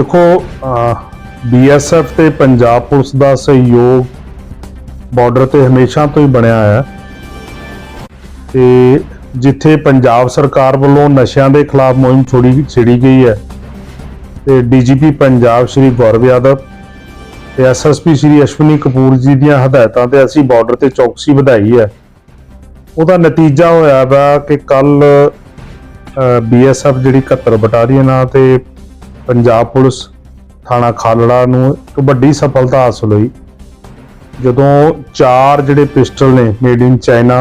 ਦੇਖੋ ਬੀਐਸਐਫ ਤੇ ਪੰਜਾਬ ਪੁਲਿਸ ਦਾ ਸਹਿਯੋਗ ਬਾਰਡਰ ਤੇ ਹਮੇਸ਼ਾ ਤੋਂ ਹੀ ਬਣਿਆ ਹੈ। ਤੇ ਜਿੱਥੇ ਪੰਜਾਬ ਸਰਕਾਰ ਵੱਲੋਂ ਨਸ਼ਿਆਂ ਦੇ ਖਿਲਾਫ ਮੁਹਿੰਮ ਛੋੜੀ, ਛੇੜੀ ਗਈ ਹੈ, ਤੇ ਡੀਜੀਪੀ ਪੰਜਾਬ ਸ਼੍ਰੀ ਗੌਰਵ ਯਾਦਵ ਤੇ ਐਸਐਸਪੀ ਸ਼੍ਰੀ ਅਸ਼ਵਨੀ ਕਪੂਰ ਜੀ ਦੀਆਂ ਹਦਾਇਤਾਂ ਤੇ ਅਸੀਂ ਬਾਰਡਰ ਤੇ ਚੌਕਸੀ ਵਧਾਈ ਹੈ। ਉਹਦਾ ਨਤੀਜਾ ਹੋਇਆ ਵਾ ਕਿ ਕੱਲ ਬੀਐਸਐਫ ਜਿਹੜੀ 71 ਬਟਾਲੀਅਨ ਆ ਤੇ ਪੰਜਾਬ ਪੁਲਿਸ ਥਾਣਾ ਖਾਲੜਾ ਨੂੰ ਇੱਕ ਵੱਡੀ ਸਫਲਤਾ ਹਾਸਲ ਹੋਈ। ਜਦੋਂ ਚਾਰ ਜਿਹੜੇ ਪਿਸਟਲ ਨੇ ਮੇਡ ਇਨ ਚਾਈਨਾ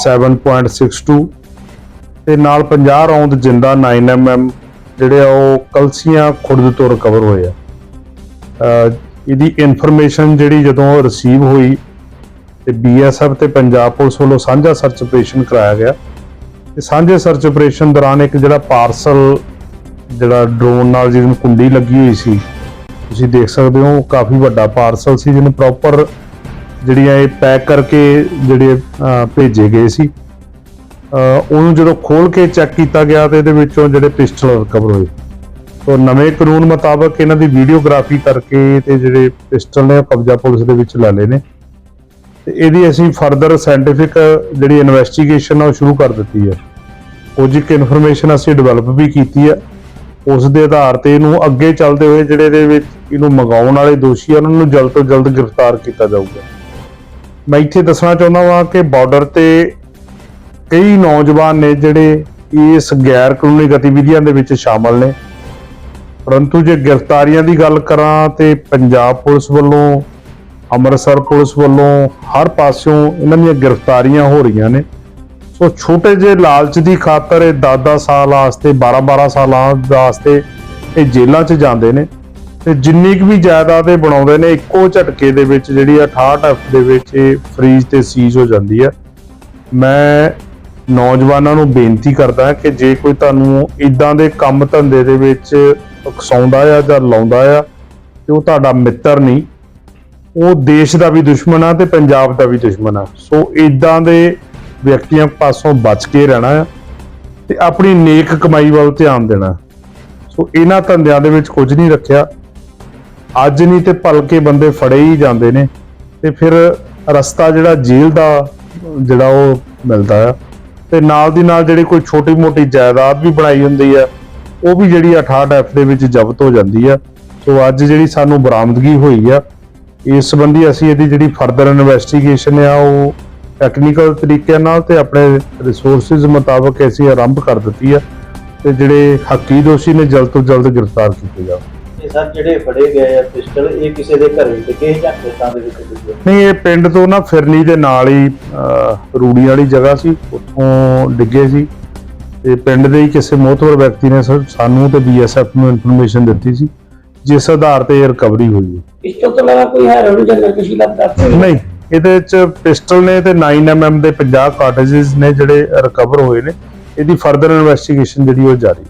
7.62 ਤੇ ਨਾਲ 50 ਰੌਂਦ ਜਿੰਦਾ 9mm ਜਿਹੜੇ ਆ ਉਹ ਕਲਸੀਆਂ ਖੁਰਦ ਤੋਂ ਰਿਕਵਰ ਹੋਏ ਆ। ਇਹਦੀ ਇਨਫੋਰਮੇਸ਼ਨ ਜਿਹੜੀ ਜਦੋਂ ਰਿਸੀਵ ਹੋਈ ਤੇ ਬੀਐਸਐਫ ਤੇ ਪੰਜਾਬ ਪੁਲਿਸ ਵੱਲੋਂ ਸਾਂਝਾ ਸਰਚ ਆਪਰੇਸ਼ਨ ਕਰਾਇਆ ਗਿਆ। ਤੇ ਸਾਂਝੇ ਸਰਚ ਆਪਰੇਸ਼ਨ ਦੌਰਾਨ ਇੱਕ ਜਿਹੜਾ ਪਾਰਸਲ ਜਿਹੜਾ ਡਰੋਨ ਨਾਲ ਜਿਹਨੂੰ ਕੁੰਡੀ ਲੱਗੀ ਹੋਈ ਸੀ, ਤੁਸੀਂ ਦੇਖ ਸਕਦੇ ਹੋ ਕਾਫੀ ਵੱਡਾ ਪਾਰਸਲ ਸੀ ਜਿਹਨੂੰ ਪ੍ਰੋਪਰ ਜਿਹੜੀਆਂ ਇਹ ਪੈਕ ਕਰਕੇ ਜਿਹੜੇ ਭੇਜੇ ਗਏ ਸੀ। ਉਹਨੂੰ ਜਦੋਂ ਖੋਲ ਕੇ ਚੈੱਕ ਕੀਤਾ ਗਿਆ ਤੇ ਇਹਦੇ ਵਿੱਚੋਂ ਜਿਹੜੇ ਪਿਸਟਲ ਰਿਕਵਰ ਹੋਏ। ਤੋਂ ਨਵੇਂ ਕਾਨੂੰਨ ਮੁਤਾਬਕ ਇਹਨਾਂ ਦੀ ਵੀਡੀਓਗ੍ਰਾਫੀ ਕਰਕੇ ਤੇ ਜਿਹੜੇ ਪਿਸਟਲ ਨੇ ਕਬਜ਼ਾ ਪੁਲਿਸ ਦੇ ਵਿੱਚ ਲੈ ਲਏ ਨੇ। ਤੇ ਇਹਦੀ ਅਸੀਂ ਫਰਦਰ ਸਾਇੰਟੀਫਿਕ ਜਿਹੜੀ ਇਨਵੈਸਟੀਗੇਸ਼ਨ ਆ ਉਹ ਸ਼ੁਰੂ ਕਰ ਦਿੱਤੀ ਹੈ। ਕੁਝ ਇੱਕ ਇਨਫੋਰਮੇਸ਼ਨ ਅਸੀਂ ਡਿਵੈਲਪ ਵੀ ਕੀਤੀ ਹੈ। ਉਸ ਦੇ ਆਧਾਰ ਤੇ ਇਹਨੂੰ ਅੱਗੇ ਚੱਲਦੇ ਹੋਏ ਜਿਹੜੇ ਦੇ ਵਿੱਚ ਇਹਨੂੰ ਮੰਗਾਉਣ ਵਾਲੇ ਦੋਸ਼ੀ ਆ, ਉਹਨਾਂ ਨੂੰ ਜਲਦ ਤੋਂ ਜਲਦ ਗ੍ਰਿਫਤਾਰ ਕੀਤਾ ਜਾਊਗਾ। ਮੈਂ ਇੱਥੇ ਦੱਸਣਾ ਚਾਹੁੰਦਾ ਹਾਂ ਕਿ ਬਾਰਡਰ ਤੇ ਕਈ ਨੌਜਵਾਨ ਨੇ ਜਿਹੜੇ ਇਸ ਗੈਰ ਕਾਨੂੰਨੀ ਗਤੀਵਿਧੀਆਂ ਦੇ ਵਿੱਚ ਸ਼ਾਮਲ ਨੇ। ਪਰੰਤੂ ਜੇ ਗ੍ਰਿਫਤਾਰੀਆਂ ਦੀ ਗੱਲ ਕਰਾਂ ਤੇ ਪੰਜਾਬ ਪੁਲਿਸ ਵੱਲੋਂ, ਅੰਮ੍ਰਿਤਸਰ ਪੁਲਿਸ ਵੱਲੋਂ ਹਰ ਪਾਸਿਓਂ ਇਹਨਾਂ ਦੀਆਂ ਗ੍ਰਿਫਤਾਰੀਆਂ ਹੋ ਰਹੀਆਂ ਨੇ। ਸੋ ਛੋਟੇ ਜਿਹੇ ਲਾਲਚ ਦੀ ਖਾਤਰ ਇਹ 10-10 ਸਾਲ ਵਾਸਤੇ 12-12 ਸਾਲਾਂ ਵਾਸਤੇ ਇਹ ਜੇਲ੍ਹਾਂ 'ਚ ਜਾਂਦੇ ਨੇ ਤੇ ਜਿੰਨੀ ਕੁ ਵੀ ਜਾਇਦਾਦ ਇਹ ਬਣਾਉਂਦੇ ਨੇ, ਇੱਕੋ ਝਟਕੇ ਦੇ ਵਿੱਚ ਜਿਹੜੀ ਆ 68 ਐਫ ਦੇ ਵਿੱਚ ਇਹ ਫਰੀਜ਼ ਤੇ ਸੀਜ਼ ਹੋ ਜਾਂਦੀ ਹੈ ਮੈਂ ਨੌਜਵਾਨਾਂ ਨੂੰ ਬੇਨਤੀ ਕਰਦਾ ਕਿ ਜੇ ਕੋਈ ਤੁਹਾਨੂੰ ਇਦਾਂ ਦੇ ਕੰਮ ਧੰਦੇ ਦੇ ਵਿੱਚ ਉਕਸਾਉਂਦਾ ਆ ਜਾਂ ਲਾਉਂਦਾ ਆ, ਤੇ ਉਹ ਤੁਹਾਡਾ ਮਿੱਤਰ ਨਹੀਂ, ਉਹ ਦੇਸ਼ ਦਾ ਵੀ ਦੁਸ਼ਮਣ ਆ ਤੇ ਪੰਜਾਬ ਦਾ ਵੀ ਦੁਸ਼ਮਣ ਆ। ਸੋ ਇਦਾਂ ਦੇ ਵਿਅਕਤੀਆਂ ਪਾਸੋਂ ਬਚ ਕੇ ਰਹਿਣਾ ਆ ਤੇ ਆਪਣੀ ਨੇਕ ਕਮਾਈ ਵੱਲ ਧਿਆਨ ਦੇਣਾ। ਸੋ ਇਹਨਾਂ ਧੰਦਿਆਂ ਦੇ ਵਿੱਚ ਕੁਝ ਨਹੀਂ ਰੱਖਿਆ। ਅੱਜ ਨਹੀਂ ਤੇ ਭਲਕੇ ਬੰਦੇ ਫੜੇ ਹੀ ਜਾਂਦੇ ਨੇ ਤੇ ਫਿਰ ਰਸਤਾ ਜਿਹੜਾ ਜੇਲ੍ਹ ਦਾ ਜਿਹੜਾ ਉਹ ਮਿਲਦਾ ਆ ਤੇ ਨਾਲ ਦੀ ਨਾਲ ਜਿਹੜੀ ਕੋਈ ਛੋਟੀ ਮੋਟੀ ਜਾਇਦਾਦ ਵੀ ਬਣਾਈ ਹੁੰਦੀ ਆ, ਉਹ ਵੀ ਜਿਹੜੀ 68 ਐਫ ਦੇ ਵਿੱਚ ਜ਼ਬਤ ਹੋ ਜਾਂਦੀ ਆ। ਸੋ ਅੱਜ ਜਿਹੜੀ ਸਾਨੂੰ ਬਰਾਮਦਗੀ ਹੋਈ ਆ, ਇਸ ਸੰਬੰਧੀ ਅਸੀਂ ਇਹਦੀ ਜਿਹੜੀ ਫਰਦਰ ਇਨਵੈਸਟੀਗੇਸ਼ਨ ਆ, ਉਹ ਟੈਕਨੀਕਲ ਤਰੀਕੇ ਨਾਲ ਤੇ ਆਪਣੇ ਰਿਸੋਰਸਿਸ ਮੁਤਾਬਕ ਅਸੀਂ ਆਰੰਭ ਕਰ ਦਿੱਤੀ ਆ ਤੇ ਜਿਹੜੇ ਹੱਕੀ ਦੋਸ਼ੀ ਨੇ ਜਲਦ ਤੋਂ ਜਲਦ ਗ੍ਰਿਫਤਾਰ ਕੀਤੇ ਜਾਣ। ਇਹ ਸਰ ਜਿਹੜੇ ਫੜੇ ਗਏ ਆ ਪਿਸਟਲ ਇਹ ਕਿਸੇ ਦੇ ਘਰੇ ਡਿੱਗੇ ਜਾਂ ਖੇਤਾਂ ਦੇ ਵਿੱਚ ਡਿੱਗੇ? ਨਹੀਂ ਇਹ ਪਿੰਡ ਤੋਂ ਨਾ ਫਿਰਨੀ ਦੇ ਨਾਲ ਹੀ ਰੂੜੀ ਵਾਲੀ ਜਗ੍ਹਾ ਸੀ ਉੱਥੋਂ ਡਿੱਗੇ ਸੀ। ਤੇ ਪਿੰਡ ਦੇ ਹੀ ਕਿਸੇ ਮੋਹਤਵਰ ਵਿਅਕਤੀ ਨੇ ਸਾਨੂੰ ਤੇ ਬੀਐਸਐਫ ਨੂੰ ਇਨਫੋਰਮੇਸ਼ਨ ਦਿੱਤੀ ਸੀ ਜਿਸ ਆਧਾਰ ਤੇ ਰਿਕਵਰੀ ਹੋਈ ਹੈ। ਪਿਸਟਲ ਤੋਂ ਇਲਾਵਾ ਕੋਈ ਹੈਰੋਇਨ ਜਾਂ ਨਰਕਸ਼ੀ ਲੱਭਦਾ ਨਹੀਂ ਇਹਦੇ ਵਿੱਚ ਪਿਸਟਲ ਨੇ ਤੇ 9mm ਦੇ 50 ਕਾਰਟੇजेस ਨੇ ਜਿਹੜੇ ਰਿਕਵਰ ਹੋਏ ਨੇ। ਇਹਦੀ ਫਰਦਰ ਇਨਵੈਸਟੀਗੇਸ਼ਨ ਜਿਹੜੀ ਉਹ ਜਾਰੀ।